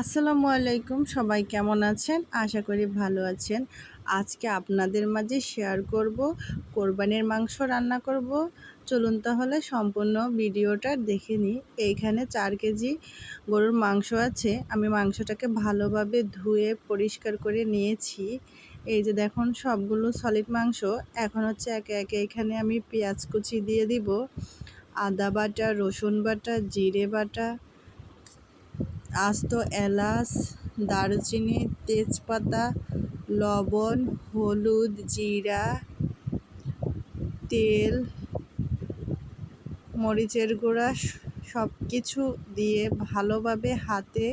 আসসালামু আলাইকুম, সবাই কেমন আছেন? আশা করি ভালো আছেন। আজকে আপনাদের মাঝে শেয়ার করব, কোরবানির মাংস রান্না করব। চলুন তাহলে সম্পূর্ণ ভিডিওটা দেখে নিই। এইখানে চার কেজি গরুর মাংস আছে। আমি মাংসটাকে ভালোভাবে ধুয়ে পরিষ্কার করে নিয়েছি। এই যে দেখুন সবগুলো সলিড মাংস। এখন হচ্ছে একে একে এখানে আমি পেঁয়াজ কুচি দিয়ে দিব, আদা বাটা, রসুন বাটা, জিরে বাটা, আস্ত এলাচ, দারুচিনি, তেজপাতা, লবণ, হলুদ, জিরা, তেল, মরিচের গুঁড়া সব কিছু দিয়ে ভালোভাবে হাতে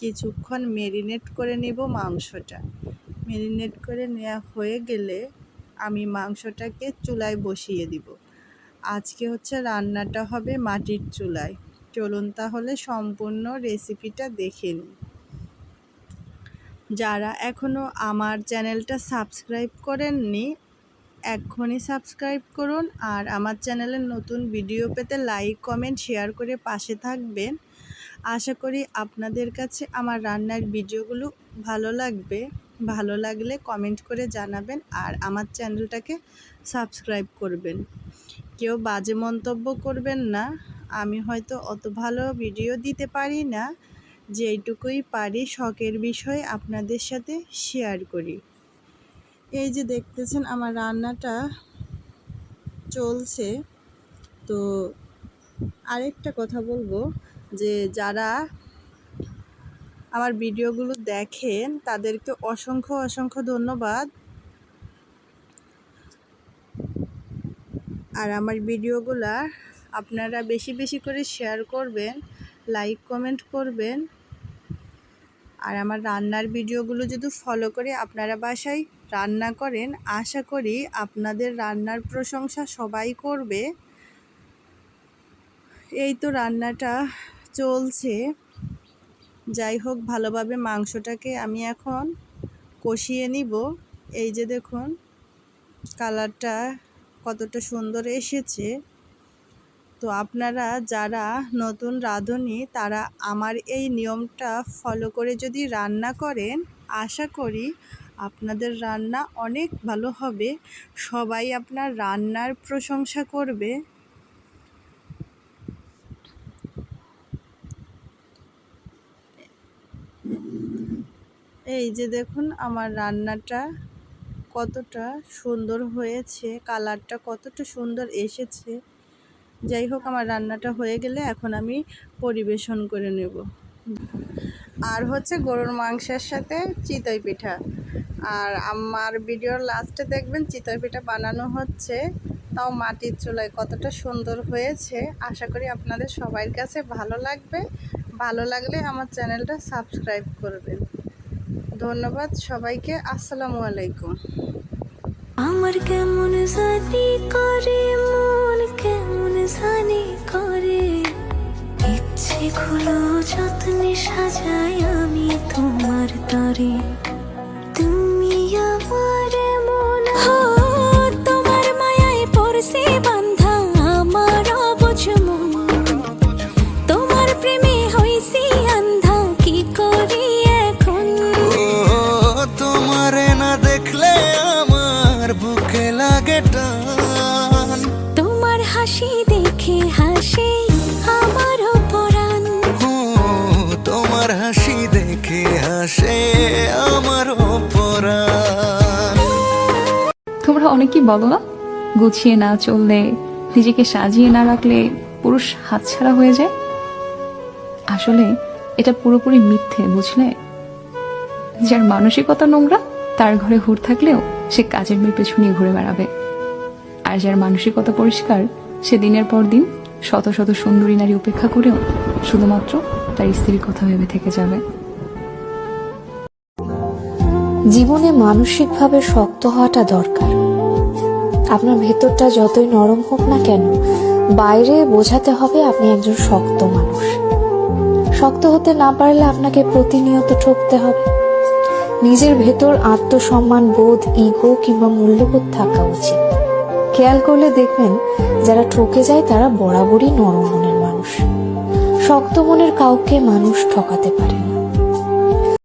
কিছুক্ষণ মেরিনেট করে নেব মাংসটা। মেরিনেট করে নেওয়া হয়ে গেলে আমি মাংসটাকে চুলায় বসিয়ে দিব। আজকে হচ্ছে রান্নাটা হবে মাটির চুলায়। চলুন তাহলে সম্পূর্ণ রেসিপিটা দেখে নিই। যারা এখনও আমার চ্যানেলটা সাবস্ক্রাইব করেননি, এক্ষুনি সাবস্ক্রাইব করুন আর আমার চ্যানেলের নতুন ভিডিও পেতে লাইক, কমেন্ট, শেয়ার করে পাশে থাকবেন। আশা করি আপনাদের কাছে আমার রান্নার ভিডিওগুলো ভালো লাগবে। ভালো লাগলে কমেন্ট করে জানাবেন আর আমার চ্যানেলটাকে সাবস্ক্রাইব করবেন। কেউ বাজে মন্তব্য করবেন না। আমি হয়তো অত ভালো ভিডিও দিতে পারি না। যেইটুকুই পারি শখের বিষয় আপনাদের সাথে শেয়ার করি। এই যে দেখতেছেন আমার রান্নাটা চলছে। তো আরেকটা কথা বলব যে যারা আমার ভিডিওগুলো দেখেন, তাদেরকে অসংখ্য অসংখ্য ধন্যবাদ। আর আমার ভিডিওগুলা আপনারা বেশি বেশি করে শেয়ার করবেন লাইক কমেন্ট করবেন। আর আমার রান্নার ভিডিওগুলো যদি ফলো করে আপনারা বাসায় রান্না করেন, আশা করি আপনাদের রান্নার প্রশংসা সবাই করবে। এই তো রান্নাটা চলছে। যাই হোক, ভালোভাবে মাংসটাকে আমি এখন কষিয়ে নিব। এই যে দেখুন, কালারটা কতটা সুন্দর এসেছে। তো আপনারা যারা নতুন রাঁধুনি, তারা আমার এই নিয়মটা ফলো করে যদি রান্না করেন, আশা করি আপনাদের রান্না অনেক ভালো হবে। সবাই আপনার রান্নার প্রশংসা করবে। এই যে দেখুন আমার রান্নাটা কতটা সুন্দর হয়েছে, কালারটা কতটা সুন্দর এসেছে। যাই হোক, আমার রান্নাটা হয়ে গেলে এখন আমি পরিবেশন করে নেব। আর হচ্ছে গরুর মাংসের সাথে চিতই পিঠা। আর আমার ভিডিওর লাস্টে দেখবেন চিতই পিঠা বানানো হচ্ছে, তাও মাটির চুলায় কতটা সুন্দর হয়েছে। আশা করি আপনাদের সবার কাছে ভালো লাগবে। ভালো লাগলে আমার চ্যানেলটা সাবস্ক্রাইব করবেন। ধন্যবাদ সবাইকে, আসসালামু আলাইকুম। আমার কেমন জানি করে, মন কেমন জানি করে। ইচ্ছে গুলো যত্নে সাজাই আমি তোমার তরে। হাসি দেখে হাসি আমার পরাণ ও তোমার হাসি দেখে হাসে আমার পরাণ তোমরা অনেকেই বলো না গুছিয়ে না চললে নিজেকে সাজিয়ে না রাখলে পুরুষ হাতছাড়া হয়ে যায়? আসলে এটা পুরোপুরি মিথ্যে বুঝলে? যার মানসিকতা নোংরা তার ঘরে হুর থাকলেও সে কাজের মেয়ে পেছনে ঘুরে বেড়াবে। আর যার মানসিকতা পরিষ্কার সে দিনের পর দিন শত শত সুন্দরী নারী উপেক্ষা করেও শুধুমাত্র তার স্ত্রীর কথা ভেবে থেকে যাবে। জীবনে মানসিকভাবে শক্ত হওয়াটা দরকার। আপনার ভেতরটা যতই নরম হোক না কেন, বাইরে বোঝাতে হবে আপনি একজন শক্ত মানুষ। শক্ত হতে না পারলে আপনাকে প্রতিনিয়ত ঠকতে হবে। নিজের ভেতর আত্মসম্মান, বোধ, ইগো কিংবা মূল্যবোধ থাকা উচিত। খেয়াল করলে দেখবেন যারা ঠকে যায় তারা বরাবরই নরম মনের মানুষ। শক্ত মনের কাউকে মানুষ ঠকাতে পারে না।